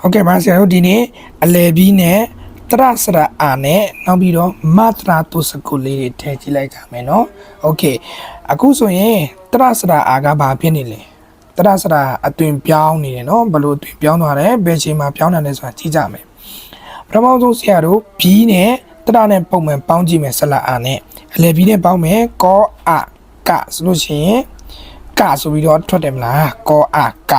ဟုတ်ကဲ့ပါဆရာတို့ဒီနေ့အလဲဘီနဲ့တရစရာအာနဲ့နောက်ပြီးတော့မတရာတုစကုလေးတွေထည့်ကြည့်လိုက်ကြမယ်နော်โอเคအခုဆိုရင်တရစရာအာကဘာဖြစ်နေလဲတရစရာအသွင်ပြောင်းနေတယ်နော်ဘယ်လိုအသွင်ပြောင်းသွားတယ်ဘယ်ချိန်မှာပြောင်းတယ်လဲဆိုတာကြည့်ကြမယ်ပထမဆုံးဆရာတို့ဘီနဲ့တရနဲ့ပုံမှန်ပေါင်းကြည့်မယ်ဆလာအာနဲ့အလဲဘီနဲ့ပေါင်းမယ်ကောအကဆိုလို့ရှိရင်ကဆိုပြီးတော့ထွက်တယ်မလားကောအက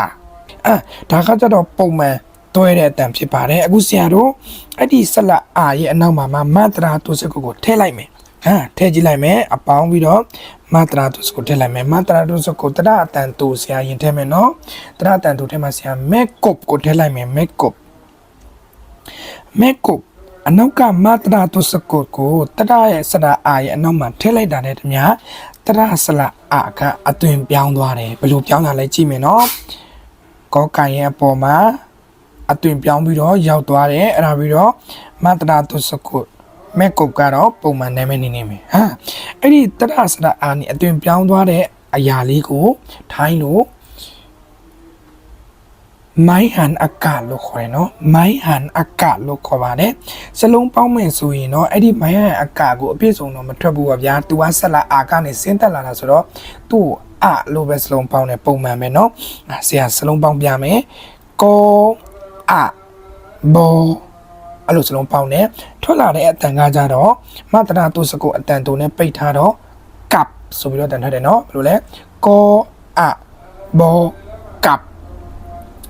အာဒါကကြတော့ပုံမှန် တွဲတဲ့အတန်ဖြစ်ပါတယ်အခုဆရာတို့အဲ့ဒီဆလာအာရဲ့အနောက်မှာမမတရာတုစကုကိုထည့်လိုက်မယ်ဟာထည့်ကြည့်လိုက်မယ်အပေါင်းပြီးတော့မတရာတုစကုထည့်လိုက်မယ်မတရာတုစကုတရအတန်တူဆရာရင်ထည့်မယ်နော်တရအတန်တူထည့်မှာဆရာမက်ကုတ်ကိုထည့်လိုက်မယ်မက်ကုတ်မက်ကုတ်အနောက်ကမတရာတုစကုကိုတရရဲ့ဆလာအာရဲ့အနောက်မှာထည့်လိုက်တာနဲ့တည်းများတရဆလာအာကအသွင်ပြောင်းသွားတယ်ဘယ်လိုပြောင်းတာလဲကြည့်မယ်နော်ကောကိုင်ရဲ့အပေါ်မှာ အသွင်ပြောင်းပြီးတော့ရောက်သွားတယ်အဲ့ဒါပြီးတော့မန္တရာသူစကုမဲ့ကုတ်ကတော့ပုံမှန်နာမည်နေနေမယ်ဟာအဲ့ဒီတရစရအာနီအသွင်ပြောင်းသွားတဲ့အရာလေးကိုထိုင်းလို့မိုင်းဟန်အကလို့ခေါ်တယ်နော်မိုင်းဟန်အကလို့ခေါ်ပါတယ်စလုံးပေါင်းမယ်ဆိုရင်တော့အဲ့ဒီမိုင်းဟန်အကကိုအပြည့်စုံတော့မထွက်ဘူးပါဗျာသူကဆက်လာအာကနေဆင်းသက်လာတာဆိုတော့သူ့အလို့ပဲစလုံးပေါင်းတယ်ပုံမှန်ပဲနော်ဆရာစလုံးပေါင်းပြမယ်ကော အဘောအဲ့လိုစလုံးပေါင်းတယ်ထွက်လာတဲ့အတန်ကကြတော့မတရာတုစကုအတန်တုံနဲ့ပိတ်ထားတော့ကပ်ဆိုပြီးတော့တန်ထားတယ်เนาะဘယ်လိုလဲကောအဘောကပ်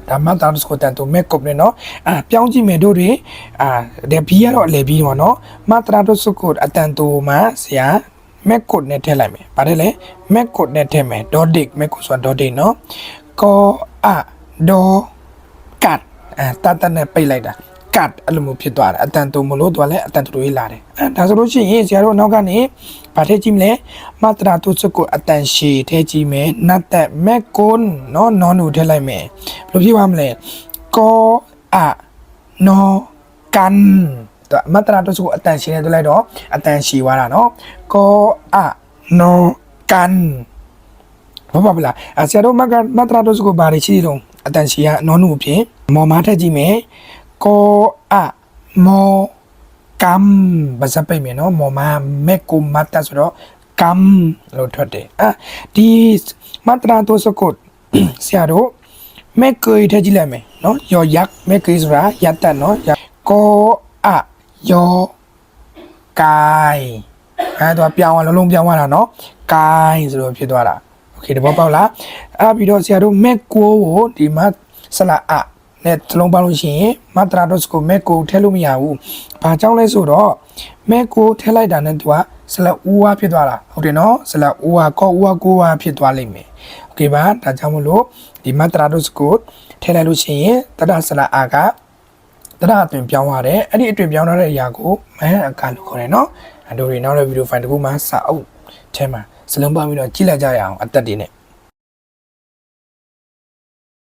ဒါမှတာစကိုတန်တူမဲ့ကုတ်နေနော်အာပြောင်းကြည့်မယ်တို့တွေအာဒါဘီကတော့အလေဘီတော့နော်မတရာတို့စကိုအတန်တူမှာဆရာမက်ကုတ်နဲ့ထည့်လိုက်မယ်ဗါတယ်လေမက်ကုတ်နဲ့ထည့်မယ်ဒေါ်ဒစ်မက်ကုတ်ဆိုတာဒေါ်ဒစ်နော်ကောအဒေါ်ကတ် အဲတတ်တတ်နဲ့ပိတ်လိုက်တာကတ်အဲ့လိုမျိုးဖြစ်သွားတယ်အတန်တူမလို့သွားလဲအတန်တူရေးလာတယ်အဲဒါဆိုလို့ရှိရင်ဆရာတို့နောက်ကနေဗာထည့်ကြည့်မလဲမတရာတုစကိုအတန်ရှည်ထည့်ကြည့်မယ်နတ်သက်မက်ကွန်နော်နော်နူထည့်လိုက်မယ်ဘယ်လိုဖြစ်ပါမလဲကောအနော်ကန်တော့မတရာတုစကိုအတန်ရှည်နဲ့တွေ့လိုက်တော့အတန်ရှည်သွားတာနော်ကောအနော်ကန်ဘာပါဗလားအဆရာတို့မကမတရာတုစကိုဘာတွေရှိတုံး အတန်ရှည်ကနော်နူဖြစ်မော်မာထည့်ကြည့်မယ်ကောအမောကမ်ဘာစပိတ်မယ်နော်မော်မာမက်ကူမတ်တာဆိုတော့ကမ်လို့ထွက်တယ်အာဒီမတရာတိုစကုတ်ဆရာတို့မက်ကွေထည့်ကြည့်လိုက်မယ်နော်ယောရက်မက်ကွေဆိုတာယတ်တတ်နော်ကောအယောကိုင်အဲတော့ပြောင်းသွားလုံးလုံးပြောင်းသွားတာနော်ကိုင်ဆိုတော့ဖြစ်သွားတာ โอเคတဘောပေါက်လားအဲ့ပြီးတော့ဆရာတို့မက်ကိုကိုဒီမှာဆလာအနဲ့တလုံးပေါက်လို့ရှိရင်မတရာတော့စကိုမက်ကိုထည့်လို့မရဘူး။ဘာကြောင့်လဲဆိုတော့မက်ကိုထည့်လိုက်တာနဲ့သူကဆလက်ဦးဝါဖြစ်သွားတာဟုတ်တယ်နော်ဆလက်ဦးဝါကောဦးဝါကိုဝါဖြစ်သွားလိမ့်မယ်။โอเคပါဒါကြောင့်မလို့ဒီမတရာတော့စကိုထည့်လိုက်လို့ရှိရင်တရဆလာအာကတရအတွင်ပြောင်းသွားတယ်အဲ့ဒီအတွင်ပြောင်းသွားတဲ့အရာကိုမဟန်အကလို့ခေါ်တယ်နော်။အဒိုတွေနောက်တဲ့ဗီဒီယိုဖိုင်တစ်ခုမှစာအုပ်ထဲမှာ စလုံးပေါင်းပြီးတော့ကြည့်လိုက်ကြရအောင်အသက်တွေနဲ့